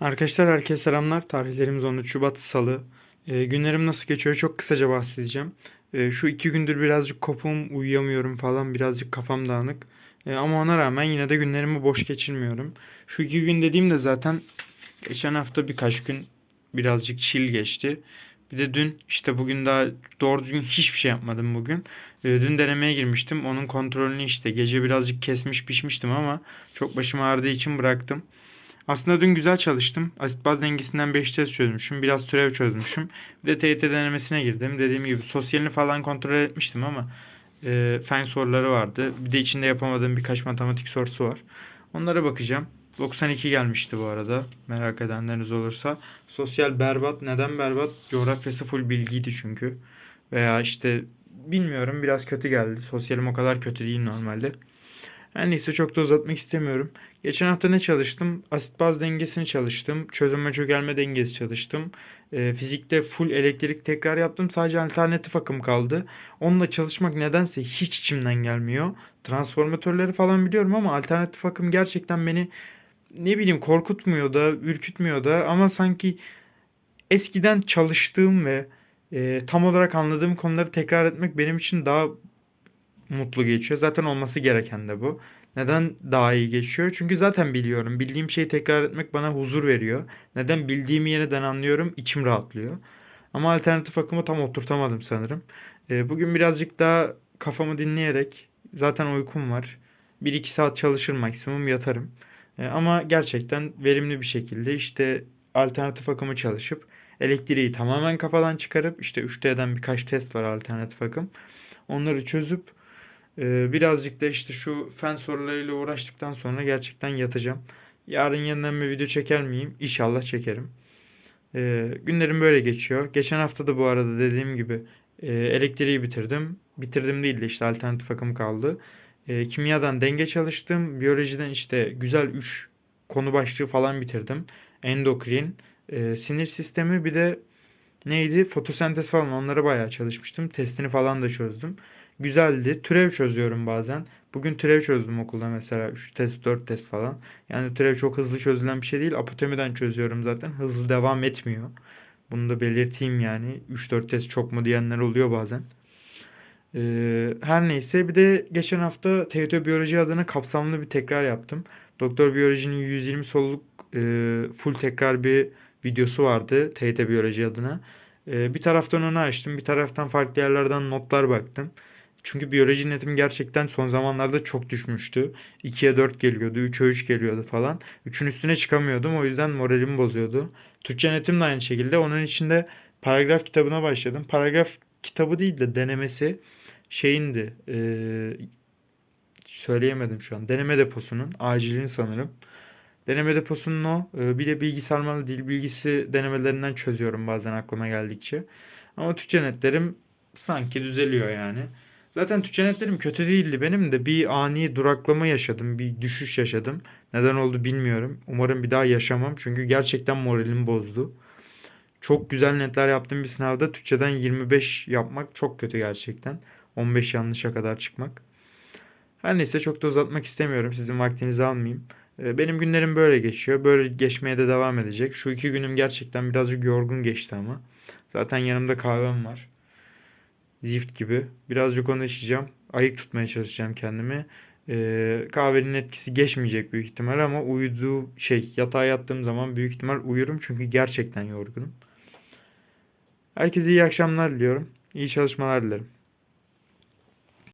Arkadaşlar herkese selamlar. Tarihlerimiz 13 Şubat Salı. Ee, günlerim nasıl geçiyor çok kısaca bahsedeceğim. Ee, şu iki gündür birazcık kopum, uyuyamıyorum falan. Birazcık kafam dağınık. Ee, ama ona rağmen yine de günlerimi boş geçirmiyorum. Şu iki gün dediğimde zaten geçen hafta birkaç gün birazcık chill geçti. Bir de dün işte bugün daha doğru düzgün hiçbir şey yapmadım bugün. Ee, dün denemeye girmiştim. Onun kontrolünü işte gece birazcık kesmiş pişmiştim ama çok başım ağrıdığı için bıraktım. Aslında dün güzel çalıştım. Asit baz dengesinden 5 test çözmüşüm. Biraz türev çözmüşüm. Bir de TYT denemesine girdim. Dediğim gibi sosyalini falan kontrol etmiştim ama e, fen soruları vardı. Bir de içinde yapamadığım birkaç matematik sorusu var. Onlara bakacağım. 92 gelmişti bu arada. Merak edenleriniz olursa. Sosyal berbat. Neden berbat? Coğrafyası full bilgiydi çünkü. Veya işte bilmiyorum biraz kötü geldi. Sosyalim o kadar kötü değil normalde. Her neyse çok da uzatmak istemiyorum. Geçen hafta ne çalıştım? Asit baz dengesini çalıştım. Çözünme çökelme dengesi çalıştım. Ee, fizikte full elektrik tekrar yaptım. Sadece alternatif akım kaldı. Onunla çalışmak nedense hiç içimden gelmiyor. Transformatörleri falan biliyorum ama alternatif akım gerçekten beni ne bileyim korkutmuyor da, ürkütmüyor da ama sanki eskiden çalıştığım ve e, tam olarak anladığım konuları tekrar etmek benim için daha mutlu geçiyor. Zaten olması gereken de bu. Neden daha iyi geçiyor? Çünkü zaten biliyorum. Bildiğim şeyi tekrar etmek bana huzur veriyor. Neden bildiğimi yeniden anlıyorum, içim rahatlıyor. Ama alternatif akımı tam oturtamadım sanırım. Ee, bugün birazcık daha kafamı dinleyerek zaten uykum var. 1-2 saat çalışır maksimum yatarım. Ee, ama gerçekten verimli bir şekilde işte alternatif akımı çalışıp elektriği tamamen kafadan çıkarıp işte 3D'den birkaç test var alternatif akım. Onları çözüp ee, birazcık da işte şu fen sorularıyla uğraştıktan sonra gerçekten yatacağım. Yarın yeniden bir video çeker miyim? İnşallah çekerim. Ee, günlerim böyle geçiyor. Geçen hafta da bu arada dediğim gibi e, elektriği bitirdim. Bitirdim değil de işte alternatif akım kaldı. E, kimyadan denge çalıştım. Biyolojiden işte güzel 3 konu başlığı falan bitirdim. Endokrin, e, sinir sistemi bir de neydi? Fotosentez falan onlara bayağı çalışmıştım. Testini falan da çözdüm. Güzeldi. Türev çözüyorum bazen. Bugün türev çözdüm okulda mesela. 3 test 4 test falan. Yani türev çok hızlı çözülen bir şey değil. Apotemiden çözüyorum zaten. Hızlı devam etmiyor. Bunu da belirteyim yani. 3-4 test çok mu diyenler oluyor bazen. Ee, her neyse bir de geçen hafta TYT Biyoloji adına kapsamlı bir tekrar yaptım. Doktor Biyoloji'nin 120 soluluk e, full tekrar bir videosu vardı TYT Biyoloji adına. E, bir taraftan onu açtım, bir taraftan farklı yerlerden notlar baktım. Çünkü biyoloji netim gerçekten son zamanlarda çok düşmüştü. 2'ye 4 geliyordu, 3'e 3 geliyordu falan. 3'ün üstüne çıkamıyordum o yüzden moralimi bozuyordu. Türkçe netim de aynı şekilde. Onun içinde paragraf kitabına başladım. Paragraf kitabı değil de denemesi şeyindi. Ee, söyleyemedim şu an. Deneme deposunun, acilin sanırım. Deneme deposunun o. Bir de bilgisayarmalı dil bilgisi denemelerinden çözüyorum bazen aklıma geldikçe. Ama Türkçe netlerim sanki düzeliyor yani. Zaten Türkçe netlerim kötü değildi benim de bir ani duraklama yaşadım, bir düşüş yaşadım. Neden oldu bilmiyorum. Umarım bir daha yaşamam çünkü gerçekten moralim bozdu. Çok güzel netler yaptığım bir sınavda Türkçeden 25 yapmak çok kötü gerçekten. 15 yanlışa kadar çıkmak. Her neyse çok da uzatmak istemiyorum. Sizin vaktinizi almayayım. Ee, Benim günlerim böyle geçiyor. Böyle geçmeye de devam edecek. Şu iki günüm gerçekten birazcık yorgun geçti ama. Zaten yanımda kahvem var. Zift gibi. Birazcık onu içeceğim. Ayık tutmaya çalışacağım kendimi. Ee, kahvenin etkisi geçmeyecek büyük ihtimal ama uyuduğu şey yatağa yattığım zaman büyük ihtimal uyurum çünkü gerçekten yorgunum. Herkese iyi akşamlar diliyorum. İyi çalışmalar dilerim.